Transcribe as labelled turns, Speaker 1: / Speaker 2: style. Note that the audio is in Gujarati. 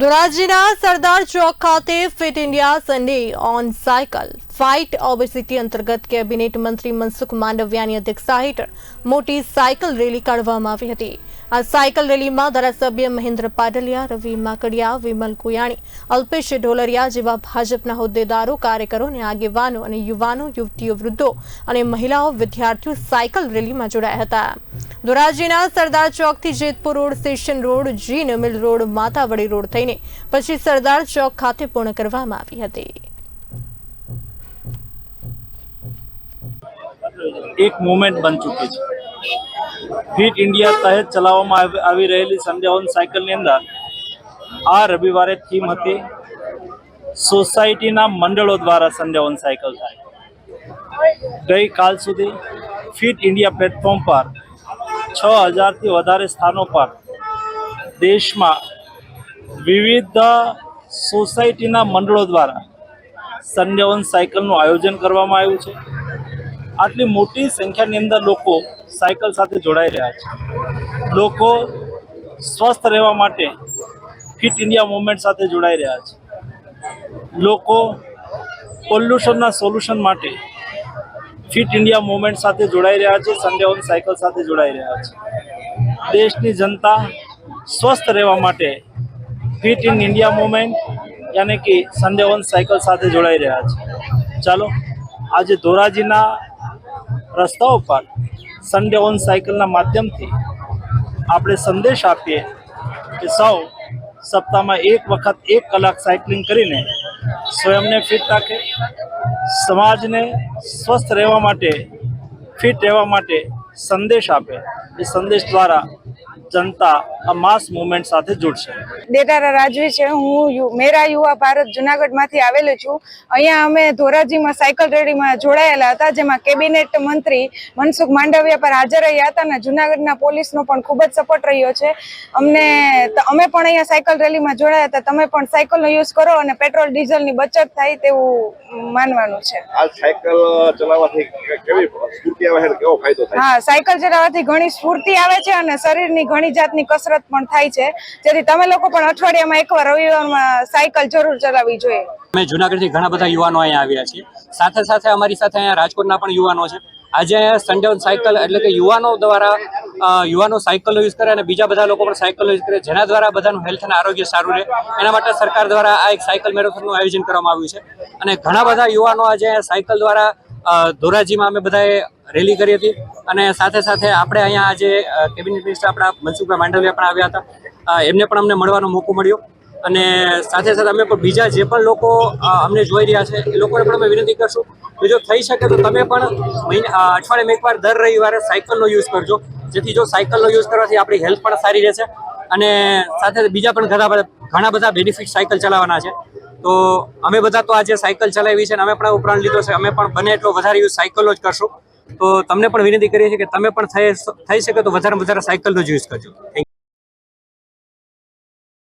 Speaker 1: ધોરાજીના સરદાર ચોક ખાતે fit India Sunday on cycle. Fight obesity અંતર્ગત કેબિનેટ મંત્રી મનસુખ માંડવિયાની અધ્યક્ષતા હેઠળ મોટી સાયકલ રેલી કાઢવામાં આવી હતી. આ સાયકલ રેલીમાં ધારાસભ્ય મહેન્દ્ર પાટલિયા રવિ માકડિયા, વિમલ કુયાણી, અલ્પેશ ઢોલરિયા જેવા ભાજપના હોદ્દેદારો, કાર્યકરો અને આગેવાનો અને યુવાનો, યુવતીઓ, વૃદ્ધો અને મહિલાઓ, વિદ્યાર્થીઓ સાયકલ રેલીમાં જોડાયા હતા. ધોરાજીના Sardar ચોકથી Jetpur road, station road, gin mill road Matavadi road થઈને પછી સરદાર ચોક ખાતે પૂર્ણ કરવામાં આવી હતી.
Speaker 2: એક મુવમેન્ટ બની ચૂકી છે. ફિટ ઇન્ડિયા તહેત ચલાવવામાં આવી- રહેલી ઓન સાયકલની અંદર આ રવિવારે થીમ હતી સોસાયટીના મંડળો દ્વારા સન્ડે સાયકલ થાય. ગઈકાલ સુધી ફિટ ઇન્ડિયા પ્લેટફોર્મ પર છ હજારથી વધારે સ્થાનો પર દેશમાં વિવિધ સોસાયટીના મંડળો દ્વારા સંન્યવન સાયકલનું આયોજન કરવામાં આવ્યું છે. આટલી મોટી સંખ્યાની અંદર લોકો સાયકલ સાથે જોડાઈ રહ્યા છે. લોકો સ્વસ્થ રહેવા માટે ફિટ ઇન્ડિયા મુવમેન્ટ સાથે જોડાઈ રહ્યા છે. લોકો પોલ્યુશનના સોલ્યુશન માટે ફિટ ઇન્ડિયા મુવમેન્ટ સાથે જોડાઈ રહ્યા છે સન્ડે ઓન સાયકલ સાથે જોડાઈ રહ્યા છે. દેશની જનતા સ્વસ્થ રહેવા માટે ફિટ ઇન ઇન્ડિયા મુવમેન્ટ યાની કે સન્ડે ઓન સાયકલ સાથે જોડાઈ રહ્યા છે. ચાલો, આજે ધોરાજીના રસ્તાઓ પર સન્ડે ઓન સાયકલના માધ્યમથી આપણે સંદેશ આપીએ કે સૌ સપ્તાહમાં એક વખત એક કલાક સાયકલિંગ કરીને સ્વયંને ફિટ રાખે. સમાજને સ્વસ્થ રહેવા માટે, ફિટ રહેવા માટે સંદેશ આપે. એ સંદેશ દ્વારા જનતા આ માસ મુવમેન્ટ સાથે જોડશે.
Speaker 3: દેદારા રાજવી છે. હું મેરા યુવા ભારત જુનાગઢમાંથી આવેલી છું. અહીંયા અમે ધોરાજીમાં સાયકલ રેલીમાં જોડાયેલા હતા જેમાં કેબિનેટ મંત્રી મનસુખ માંડવિયા પર હાજર રહ્યા હતા અને જુનાગઢના પોલીસનો પણ ખૂબ જ સપોર્ટ રહ્યો છે. અમને અમે પણ અહીંયા સાયકલ રેલીમાં જોડાયા હતા. તમે પણ સાયકલનો યુઝ કરો અને પેટ્રોલ ડીઝલની બચત થાય તેવું માનવાનું છે.
Speaker 4: આ સાયકલ ચલાવવાથી કેવી સ્ફૂર્તિ આવે છે કેવો ફાયદો થાય
Speaker 3: હા સાયકલ ચલાવવાથી ઘણી સ્ફૂર્તિ આવે છે અને શરીરની ઘણી જાતની કસરત પણ થાય છે. જેથી તમે લોકો પણ અઠવાડિયામાં એકવાર રવિવારમાં સાયકલ જરૂર ચલાવવી જોઈએ.
Speaker 5: અમે જુનાગઢથી ઘણા બધા યુવાનો અહીંયા આવ્યા છીએ. સાથે સાથે અમારી સાથે અહીંયા રાજકોટના પણ યુવાનો છે. આજે સન્ડે ઓન સાયકલ એટલે કે યુવાનો દ્વારા યુવાનો સાયકલનો યુઝ કરે અને બીજા બધા લોકો પણ સાયકલનો યુઝ કરે. જેના દ્વારા બધાનું હેલ્થ અને આરોગ્ય સારું રહે. એના માટે સરકાર દ્વારા આ એક સાયકલ મેરેથોનનું આયોજન કરવામાં આવ્યું છે. અને ઘણા બધા યુવાનો આજે સાયકલ દ્વારા ધોરાજીમાં અમે બધાએ રેલી કરી હતી અને સાથે સાથે આપણે અહીંયા આજે કેબિનેટ મિનિસ્ટર આપણા મનસુખભાઈ માંડવિયા પણ આવ્યા હતા. એમને પણ અમને મળવાનો મોકો મળ્યો. અને સાથે સાથે અમે પણ બીજા જે પણ લોકો અમને જોઈ રહ્યા છે, એ લોકોને પણ અમે વિનંતી કરશું કે જો થઈ શકે તો તમે પણ મહિને અઠવાડિયે એકવાર દર રવિવારે સાયકલનો યુઝ કરજો. જેથી જો સાયકલનો યુઝ કરવાથી આપણી હેલ્થ પણ સારી રહેશે. અને સાથે બીજા પણ ઘણા બધા ઘણા બધા બેનિફિટ સાયકલ ચલાવવાના છે. તો અમે બધા તો આજે સાયકલ ચલાવી છે અને અમે પણ ઉપરાંત લીધો છે. અમે પણ બને એટલો વધારે યુઝ સાયકલનો જ કરશું. તો તમને પણ વિનંતી કરીએ છીએ કે તમે પણ થઈ શકે તો વધારે વધારે સાયકલનો જ યુઝ કરજો.